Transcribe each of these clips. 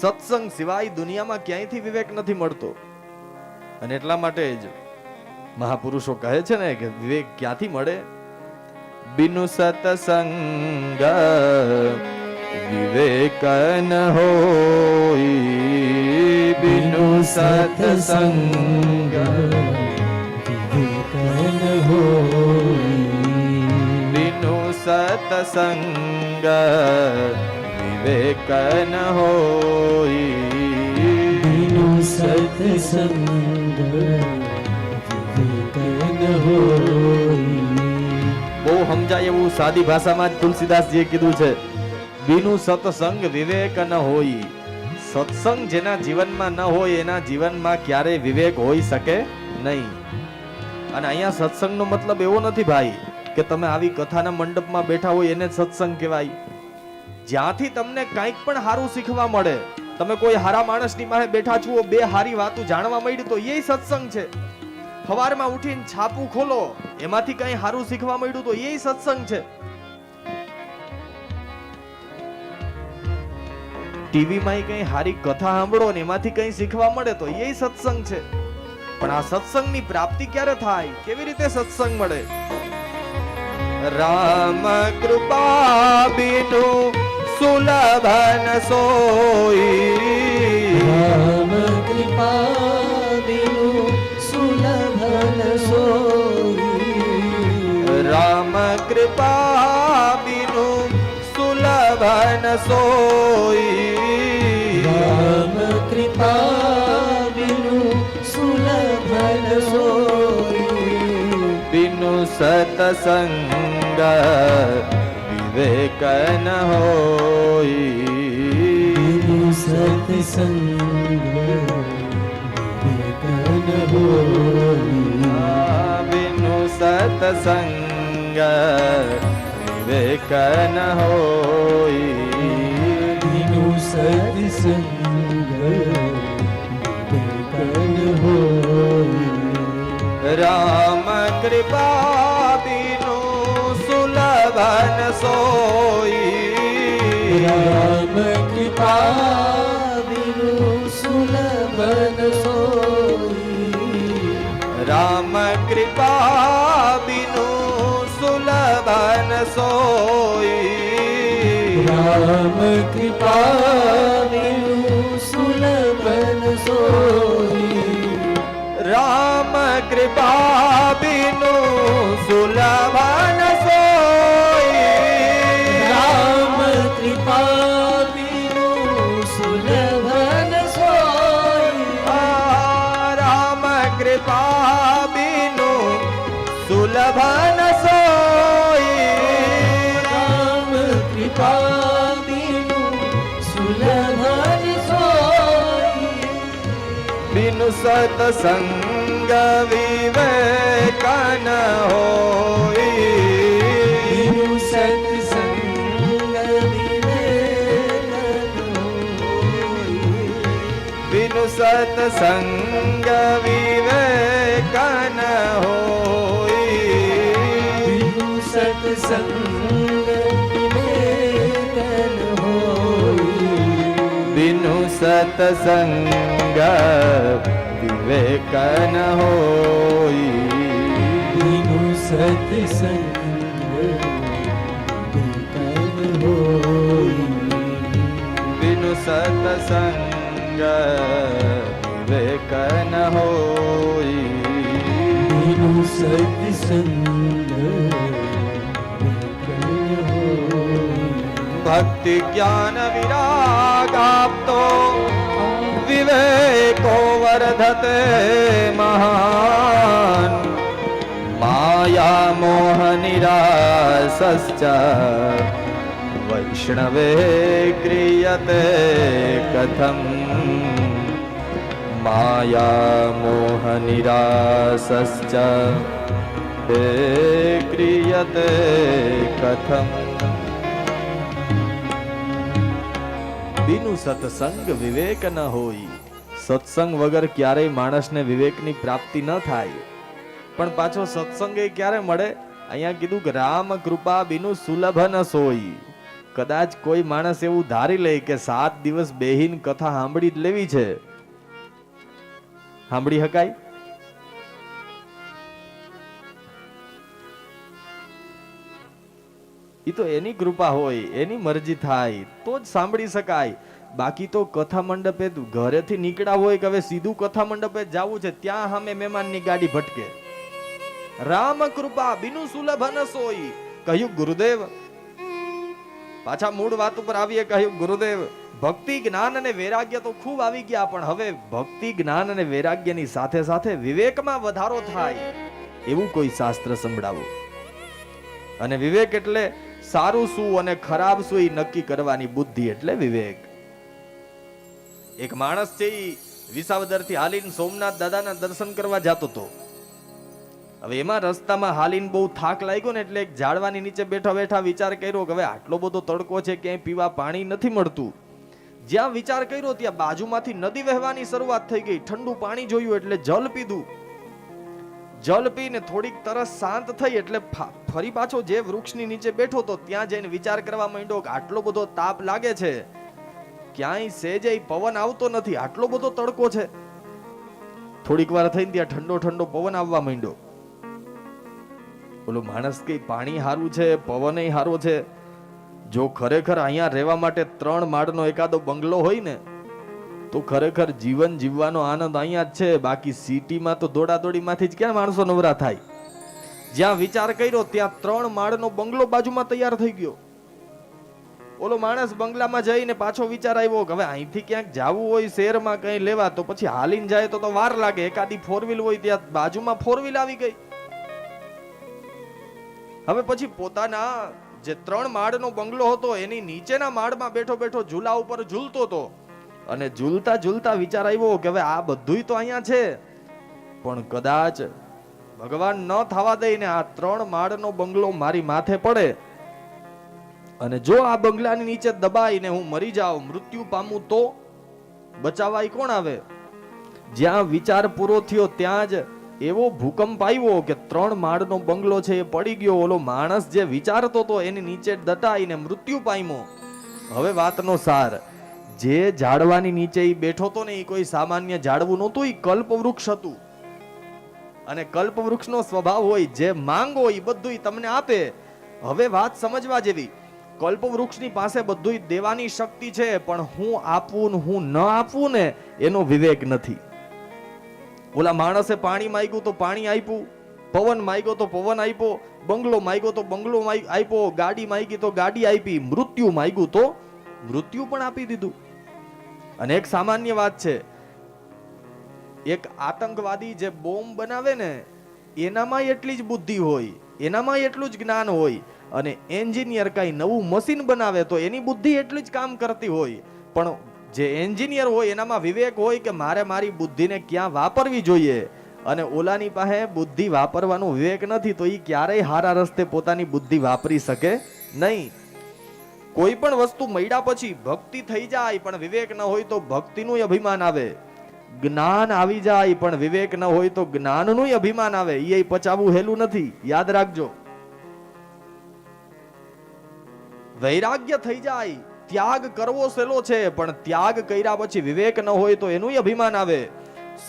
સત્સંગ સિવાય દુનિયામાં ક્યાંયથી વિવેક નથી મળતો? અને એટલા માટે જ મહાપુરુષો કહે છે ને કે વિવેક ક્યાંથી મળે? બિનુ સતસંગ વિવેક ન હોય બિનુ સતસંગ વિવેકન હોય બિનુ સતસંગ વિવેક ન હોય. બિનુ સત્સંગ વિવેકન હોય. બહુ સમજાય એવું સાદી ભાષામાં જ તુલસીદાસજીએ કીધું છે. બીનું સત્સંગ વિવેક ન હોય. સત્સંગ જેના જીવનમાં ન હોય એના જીવનમાં ક્યારેય વિવેક હોઈ શકે નહીં. અને અહીંયા સત્સંગનો મતલબ એવો નથી ભાઈ કે તમે આવી કથાના મંડપમાં બેઠા હોય એને સત્સંગ કહેવાય. જ્યાંથી તમને કંઈક પણ સારું શીખવા મળે. તમે કોઈ હારા માણસની માહે બેઠા છો, બે હારી વાતો જાણવા મળી તો એ સત્સંગ છે. સવારમાં ઉઠીને છાપું ખોલો, એમાંથી કંઈ સારું શીખવા મળ્યું તો એ સત્સંગ છે. ટીવીમાં કઈ હારી કથા સાંભળો ને એમાંથી કઈ શીખવા મળે તો એ સત્સંગ છે. પણ આ સત્સંગની પ્રાપ્તિ ક્યારે થાય? કેવી રીતે સત્સંગ મળે? રામ કૃપા બિનુ સુલભન સોઈ રામ કૃપા બિનુ સુલભન સોઈ રામ કૃપા બિનુ સુલભન સોઈ રામ કૃપા બિનુ સુલભન સોઈ બિનુ સતસંગ વિવેક ન હોય સત્સંગ હોય બિનુ સતસંગ વિવેકન હોય બિનુ સત્સંગ વિવેકન હોય રામ કૃપા બિનુ સુલભન સોઈ. રામ કૃપા સુલભન સોઈ. રામ કૃપા બિનુ સુલભન સોઈ. રામ કૃપા બિનુ સુલભન સોઈ. રામ કૃપા કૃપા બિનુ સુલભન સોઈ રામ કૃપા બિનુ સુલભન સોઈ બિનુ સતસંગ વિવેક ન હોય બિનુ સત્સંગ વિવેકન હોય બિનુ સતસંગ વિવેક સત્સંગ વિવેકન હોય બિનુ સતસંગ વિવેક ન હોય બિનુ સત્સંગ વિવેકન હોય બિનુ સતસંગ વિવેક ન હોય બિનુ સત્સંગ વિવેકન ભક્તિ જ્ઞાન વિરાગ આપતો વિવેકો વર્ધતે મહાન. માયા મોહ નિરાસશ્ચ વૈષ્ણવે ક્રિયતે કથમ. માયા મોહ નિરાસશ્ચ ક્રિયતે કથમ. બીનું સત્સંગ વિવેક ન હોય. સત્સંગ વગર ક્યારેય માણસને વિવેકની પ્રાપ્તિ ન થાય. પણ પાછો સત્સંગ એ ક્યારે મળે? અહીંયા કીધું કે રામ કૃપા બીનું સુલભ ન સોઈ. કદાચ કોઈ માણસ એવું ધારી લે કે સાત દિવસ બેહીન કથા સાંભળી જ લેવી છે. સાંભળી હકાય? ઈ તો એની કૃપા હોય, એની મરજી થાય, તો જ સાંભળી શકાય. બાકી તો કથા મંડપે ઘરેથી નીકળ્યા હોય કે હવે સીધું કથા મંડપે જવું છે, ત્યાં સામે મહેમાનની ગાડી ભટકે. રામ કૃપા બિનુ સુલભ સોઈ, કહ્યું ગુરુદેવ. પાછા મૂળ વાત ઉપર આવીએ, કહ્યું ગુરુદેવ, ભક્તિ, જ્ઞાન અને વૈરાગ્ય તો ખૂબ આવી ગયા, પણ હવે ભક્તિ, જ્ઞાન અને વૈરાગ્યની સાથે સાથે વિવેકમાં વધારો થાય, એવું કોઈ શાસ્ત્ર સંભળાવું. અને વિવેક એટલે સારું શું અને ખરાબ શું એ નક્કી કરવાની બુદ્ધિ એટલે વિવેક. એક માણસ છે એ વિસાવદરથી હાલીને સોમનાથ દાદાના દર્શન કરવા જતો હતો. હવે એમાં રસ્તામાં હાલીને બહુ થાક લાગ્યો ને એટલે એક ઝાડવાની નીચે બેઠા બેઠા વિચાર કર્યો કે હવે આટલો બધો તડકો છે, ક્યાંય પીવા પાણી નથી મળતું. જ્યાં વિચાર કર્યો ત્યાં બાજુમાંથી નદી વહેવાની શરૂઆત થઈ ગઈ, ઠંડુ પાણી જોયું એટલે જલ પીધું. જલ પીને થોડીક તરસ શાંત થઈ એટલે ફરી પાછો જે વૃક્ષની નીચે બેઠો તો ત્યાં જઈને વિચાર કરવા માંડ્યો કે આટલો બધો તાપ લાગે છે. ક્યાંય સેજે પવન આવતો નથી, આટલો બધો તડકો છે. થોડીક વાર થઈને ત્યાં ઠંડો ઠંડો પવન આવવા માંડ્યો. ઓલો માણસ કઈ પાણી સારું છે પવન સારો છે. જો ખરેખર અહીંયા રહેવા માટે ત્રણ માળનો એકાદો બંગલો હોય ને તો ખરેખર જીવન જીવવાનો આનંદ અહીંયા જ છે. બાકી સિટીમાં તો દોડાદોડીમાંથી જ ક્યાં માણસો નવરા થાય? જ્યાં વિચાર કર્યો, ત્યાં ત્રણ માળનો બંગલો બાજુમાં તૈયાર થઈ ગયો. ઓલો માણસ બંગલામાં જઈને પાછો વિચાર આવ્યો કે હવે અહીંથી ક્યાંક જવું હોય, શહેરમાં કંઈ લેવા, તો પછી હાલીને જાય તો તો વાર લાગે. એકાદી ફોર હોય ત્યાં બાજુમાં ફોર વ્હીલ આવી ગઈ. હવે પછી પોતાના જે ત્રણ માળનો બંગલો હતો, એની નીચેના માળમાં બેઠો બેઠો ઝૂલા ઉપર ઝૂલતો હતો. અને ઝૂલતા ઝૂલતા વિચાર આવ્યો કે હવે આ બધુંય તો અહીંયા છે. પણ કદાચ ભગવાન ન થવા દઈને આ ત્રણ માળનો બંગલો મારી માથે પડે. અને જો આ બંગલાની નીચે દબાઈને હું મરી જાઉં, મૃત્યુ પામું તો બચાવાય કોણ આવે? જ્યાં વિચાર પૂરો થયો ત્યાં જ એવો ભૂકંપ આવ્યો કે ત્રણ માળનો બંગલો છે એ પડી ગયો. ઓલો માણસ જે વિચારતો હતો એની નીચે દટાઈને મૃત્યુ પામ્યો. હવે વાતનો સાર. જે ઝાડવાની નીચે એ બેઠો તો ને એ કોઈ સામાન્ય ઝાડવું નહોતું એ કલ્પવૃક્ષ હતું. અને કલ્પવૃક્ષનો સ્વભાવ હોય, જે માંગો એ બધું તમને આપે. હવે વાત સમજવા જેવી. કલ્પવૃક્ષની પાસે બધું દેવાની શક્તિ છે, પણ હું આપવું ને હું ન આપવું ને એનો વિવેક નથી. ઓલા માણસે પાણી માંગ્યું તો પાણી આપ્યું, પવન માંગ્યો તો પવન આપ્યો, બંગલો માંગ્યો તો બંગલો આપ્યો, ગાડી માંગી તો ગાડી આપી, મૃત્યુ માંગ્યું તો મૃત્યુ પણ આપી દીધું. અને એક સામાન્ય વાત છે. એક આતંકવાદી જે બોમ્બ બનાવે ને એનામાં એટલી જ બુદ્ધિ હોય એનામાં એટલું જ જ્ઞાન હોય, અને એન્જિનિયર કઈ નવું મશીન બનાવે તો એની બુદ્ધિ એટલી જ કામ કરતી હોય. પણ જે એન્જિનિયર હોય એનામાં વિવેક હોય કે મારે મારી બુદ્ધિને ક્યાં વાપરવી જોઈએ, અને ઓલાની પાસે બુદ્ધિ વાપરવાનો વિવેક નથી, તો એ ક્યારેય હારા રસ્તે પોતાની બુદ્ધિ વાપરી શકે નહીં. કોઈ પણ વસ્તુ મળ્યા પછી ભક્તિ થઈ જાય પણ વિવેક ન હોય તો ભક્તિનું અભિમાન આવે. જ્ઞાન આવી જાય પણ વિવેક ન હોય તો જ્ઞાનનું અભિમાન આવે. એ પચાવવું હેલું નથી. યાદ રાખજો. વૈરાગ્ય થઈ જાય. ત્યાગ કરવો સહેલો છે પણ ત્યાગ કર્યા પછી વિવેક ન હોય તો એનું અભિમાન આવે.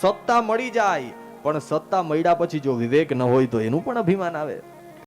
સત્તા મળી જાય. પણ સત્તા મળ્યા પછી જો વિવેક ન હોય તો એનું પણ અભિમાન આવે.